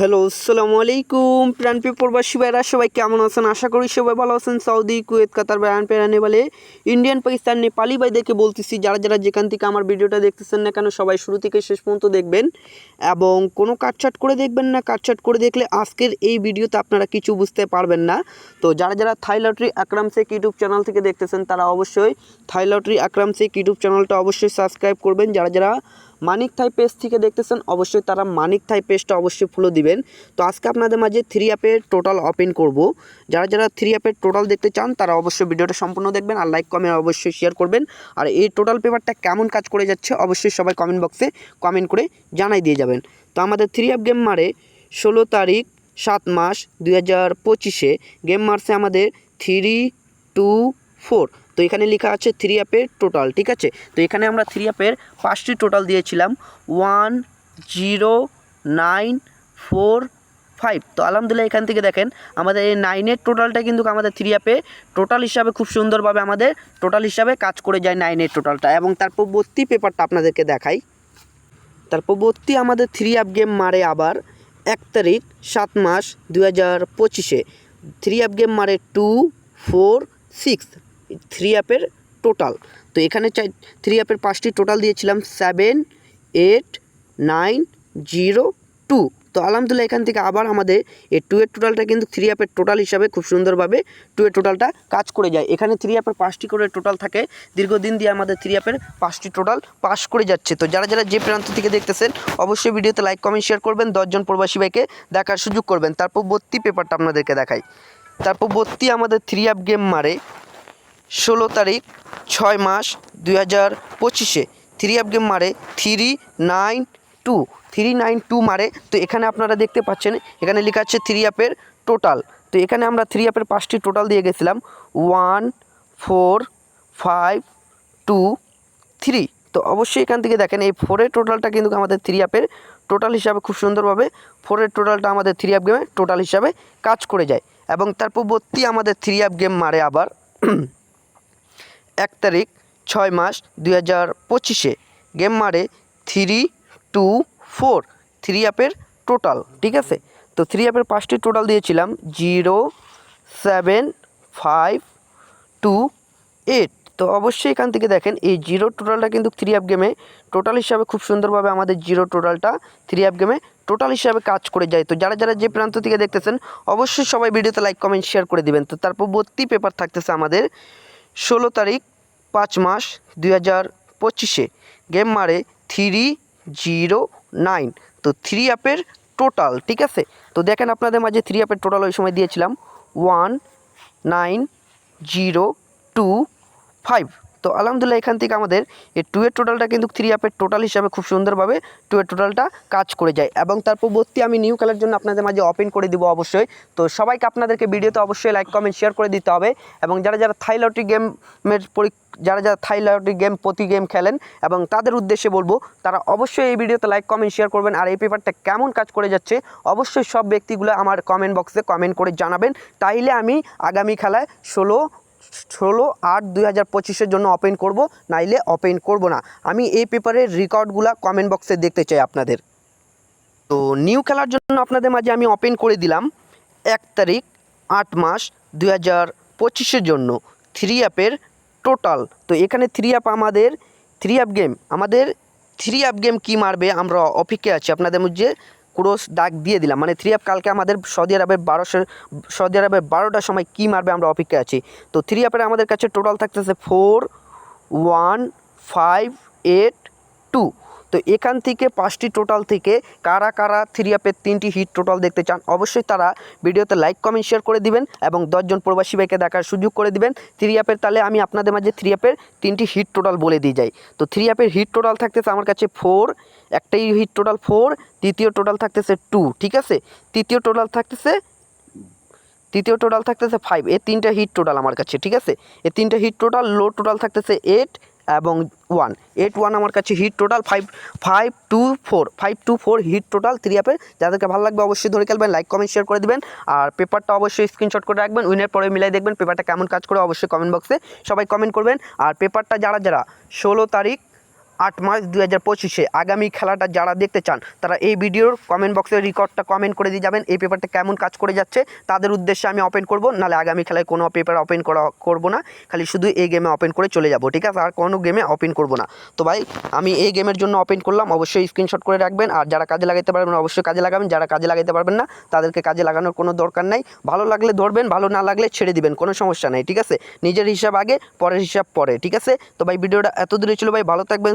Hello, আসসালামু আলাইকুম। প্রাণপ্রিয় প্রবাসী ভাইরা, সবাই কেমন আছেন? আশা করি সবাই ভালো আছেন। সৌদি, কুয়েত, কাতার বায়ান পেরানে বলে ইন্ডিয়ান, পাকিস্তান, নেপালি ভাইদেরকে বলতেছি, যারা যারা যেখান থেকে আমার ভিডিওটা দেখতেছেন না কেন, সবাই শুরু থেকে শেষ পর্যন্ত দেখবেন। এবং কোনো কাটছাট করে দেখবেন না, কাটছাট করে দেখলে আজকের এই ভিডিওতে আপনারা কিছু বুঝতে পারবেন না। তো যারা যারা Thai lottery, Akram Sheikh YouTube channel থেকে দেখতেছেন, তারা অবশ্যই Thai lottery, Akram Sheikh YouTube চ্যানেলটা অবশ্যই সাবস্ক্রাইব করবেন। যারা যারা মানিক থাই পেজ থেকে দেখতেছেন, অবশ্যই তারা মানিক থাই পেজটা অবশ্যই ফলো দিবেন। তো আজকে আপনাদের মাঝে থ্রি অ্যাপের টোটাল ওপেন করব। যারা যারা থ্রি অ্যাপের টোটাল দেখতে চান, তারা অবশ্যই ভিডিওটা সম্পূর্ণ দেখবেন আর লাইক কমেন্ট অবশ্যই শেয়ার করবেন। আর এই টোটাল পেপারটা কেমন কাজ করে যাচ্ছে, অবশ্যই সবাই কমেন্ট বক্সে কমেন্ট করে জানাই দিয়ে যাবেন। তো আমাদের থ্রি অ্যাপ গেম মারে ষোলো তারিখ, সাত মাস দুই হাজার পঁচিশে। গেম মারছে আমাদের থ্রি টু ফোর। তো এখানে লেখা আছে থ্রি অ্যাপের টোটাল ঠিক আছে? তো এখানে আমরা থ্রি অ্যাপের পাঁচটি টোটাল দিয়েছিলাম। One zero nine four five তো আলহামদুলিল্লাহ এখান থেকে দেখেন, আমাদের এই নাইনের টোটালটা কিন্তু আমাদের থ্রি অ্যাপে টোটাল হিসাবে খুব সুন্দরভাবে আমাদের টোটাল হিসাবে কাজ করে যায় নাইনের টোটালটা এবং তার পরবর্তী পেপারটা আপনাদেরকে দেখাই। তার পরবর্তী আমাদের থ্রি অ্যাপ গেম মারে আবার এক তারিখ, সাত মাস দু হাজার পঁচিশে। থ্রি অ্যাপ গেম মারে টু ফোর সিক্স থ্রি অ্যাপের টোটাল তো এখানে চাই থ্রি অ্যাপের পাঁচটি টোটাল দিয়েছিলাম seven eight nine zero two তো আলহামদুলিল্লাহ এখান থেকে আবার আমাদের এই টু এর টোটালটা কিন্তু থ্রি অ্যাপের টোটাল হিসাবে খুব সুন্দরভাবে টু এর টোটালটা কাজ করে যায়। এখানে থ্রি অ্যাপের পাঁচটি করে টোটাল থাকে, দীর্ঘদিন দিয়ে আমাদের থ্রি অ্যাপের পাঁচটি টোটাল পাস করে যাচ্ছে। তো যারা যারা যে প্রান্ত থেকে দেখতেছেন, অবশ্যই ভিডিওতে লাইক কমেন্ট শেয়ার করবেন দশজন প্রবাসী ভাইকে দেখার সুযোগ করবেন। তারপর ভর্তি পেপারটা আপনাদেরকে দেখাই। তারপর ভর্তি আমাদের থ্রি অ্যাপ গেম মারে। ষোলো তারিখ, ছয় মাস দুই হাজার পঁচিশে। থ্রি অ্যাপ গেম মারে three nine two three nine two মারে। তো এখানে আপনারা দেখতে পাচ্ছেন, এখানে লেখা আছে থ্রি অ্যাপের টোটাল তো এখানে আমরা থ্রি অ্যাপের পাঁচটি টোটাল দিয়ে গেছিলাম। One four five two three তো অবশ্যই এখান থেকে দেখেন, এই ফোরের টোটালটা কিন্তু আমাদের থ্রি অ্যাপের টোটাল হিসাবে খুব সুন্দরভাবে ফোরের টোটালটা আমাদের থ্রি অ্যাপ গেমে টোটাল হিসাবে কাজ করে যায়। এবং তার পরবর্তী আমাদের থ্রি অ্যাপ গেম মারে আবার। এক তারিখ, ছয় মাস দুই হাজার পঁচিশে। গেম মারে থ্রি টু ফোর থ্রি অ্যাপের টোটাল ঠিক আছে? তো থ্রি অ্যাপের পাঁচটি টোটাল দিয়েছিলাম zero seven five two eight তো অবশ্যই এখান থেকে দেখেন, এই জিরো টোটালটা কিন্তু থ্রি অ্যাপ গেমে টোটাল হিসাবে খুব সুন্দরভাবে আমাদের জিরো টোটালটা থ্রি অ্যাপ গেমে টোটাল হিসাবে কাজ করে যায়। তো যারা যারা যে প্রান্ত থেকে দেখতেছেন, অবশ্যই সবাই ভিডিওতে লাইক কমেন্ট শেয়ার করে দিবেন। তো তারপর ভর্তি পেপার থাকতেছে আমাদের ষোলো তারিখ, পাঁচ মাস দুই হাজার পঁচিশে। গেম মারে থ্রি জিরো নাইন তো থ্রি অ্যাপের টোটাল ঠিক আছে? তো দেখেন আপনাদের মাঝে থ্রি অ্যাপের টোটাল ওই সময় দিয়েছিলাম। One nine zero two five তো আলহামদুলিল্লাহ এখান থেকে আমাদের এই টু এর টোটালটা কিন্তু থ্রি অ্যাপের টোটাল হিসাবে খুব সুন্দরভাবে টু এর টোটালটা কাজ করে যায়। এবং তার পরবর্তী আমি নিউ খেলার জন্য আপনাদের মাঝে ওপেন করে দিব অবশ্যই। তো সবাইকে আপনাদেরকে ভিডিওতে অবশ্যই লাইক কমেন্ট শেয়ার করে দিতে হবে। এবং যারা যারা থাই লটারি গেমের পরি যারা যারা থাই লটারি গেম প্রতি গেম খেলেন এবং তাদের উদ্দেশ্যে বলব, তারা অবশ্যই এই ভিডিওতে লাইক কমেন্ট শেয়ার করবেন। আর এই পেপারটা কেমন কাজ করে যাচ্ছে, অবশ্যই সব ব্যক্তিগুলো আমার কমেন্ট বক্সে কমেন্ট করে জানাবেন। তাইলে আমি আগামী খেলায় ষোলো ষোলো আট দুই হাজার পঁচিশের জন্য ওপেন করব, নাইলে ওপেন করব না। আমি এই পেপারের রেকর্ডগুলো কমেন্ট বক্সে দেখতে চাই আপনাদের। তো নিউ খেলার জন্য আপনাদের মাঝে আমি ওপেন করে দিলাম এক তারিখ, আট মাস দুই হাজার পঁচিশের জন্য থ্রি অ্যাপের টোটাল তো এখানে থ্রি অ্যাপ আমাদের থ্রি অ্যাপ গেম আমাদের থ্রি অ্যাপ গেম কী মারবে? আমরা অপেক্ষা আছি। আপনাদের মধ্যে ক্রোস ডাক দিয়ে দিলাম। মানে থ্রি অ্যাপ কালকে আমাদের সৌদি আরবের বারোশো, সৌদি আরবের বারোটার সময় কী মারবে আমরা অপেক্ষায় আছি। তো থ্রি আপের আমাদের কাছে টোটাল থাকতেছে four one five eight two তো এখান থেকে পাঁচটি টোটাল থেকে কারা কারা থ্রি অ্যাপের তিনটি হিট টোটাল দেখতে চান, অবশ্যই তারা ভিডিওতে লাইক কমেন্ট শেয়ার করে দিবেন এবং দশজন প্রবাসী ভাইকে দেখার সুযোগ করে দিবেন। থ্রি অ্যাপের তাহলে আমি আপনাদের মাঝে থ্রি অ্যাপের তিনটি হিট টোটাল বলে দিয়ে যাই। তো থ্রি অ্যাপের হিট টোটাল থাকতেছে আমার কাছে ফোর একটাই হিট টোটাল ফোর তৃতীয় টোটাল থাকতেছে টু ঠিক আছে? তৃতীয় টোটাল থাকতেছে, তৃতীয় টোটাল থাকতেছে ফাইভ এই তিনটা হিট টোটাল আমার কাছে, ঠিক আছে? এ তিনটা হিট টোটাল লো টোটাল থাকতেছে এইট এবং ওয়ান এইট ওয়ান আমার কাছে hit total five five two four five two four hit total three অ্যাপে যাদেরকে ভালো লাগবে অবশ্যই ধরে খেলবেন লাইক কমেন্ট শেয়ার করে দেবেন। আর পেপারটা অবশ্যই স্ক্রিনশট করে রাখবেন উইনের পরে মিলাই দেখবেন পেপারটা কেমন কাজ করে, অবশ্যই কমেন্ট বক্সে সবাই কমেন্ট করবেন। আর পেপারটা যারা যারা ষোলো তারিখ আট মার্চ দু হাজার পঁচিশে। আগামী খেলাটা যারা দেখতে চান, তারা এই ভিডিওর কমেন্ট বক্সের রেকর্ডটা কমেন্ট করে দিয়ে যাবেন। এই পেপারটা কেমন কাজ করে যাচ্ছে, তাদের উদ্দেশ্যে আমি ওপেন করব। নাহলে আগামী খেলায় কোনো পেপার ওপেন করা করব না, খালি শুধু এই গেমে ওপেন করে চলে যাব, ঠিক আছে? আর কোনো গেমে ওপেন করব না। তো ভাই, আমি এই গেমের জন্য ওপেন করলাম। অবশ্যই স্ক্রিনশট করে রাখবেন। আর যারা কাজে লাগাতে পারবেন, অবশ্যই কাজে লাগাবেন। যারা কাজে লাগাতে পারবেন না, তাদেরকে কাজে লাগানোর কোনো দরকার নাই। ভালো লাগলে ধরবেন, ভালো না লাগলে ছেড়ে দিবেন, কোনো সমস্যা নেই, ঠিক আছে? নিজের হিসাব আগে, পরের হিসাব পরে, ঠিক আছে? তো ভাই, ভিডিওটা এত দূরে ছিল ভাই, ভালো থাকবেন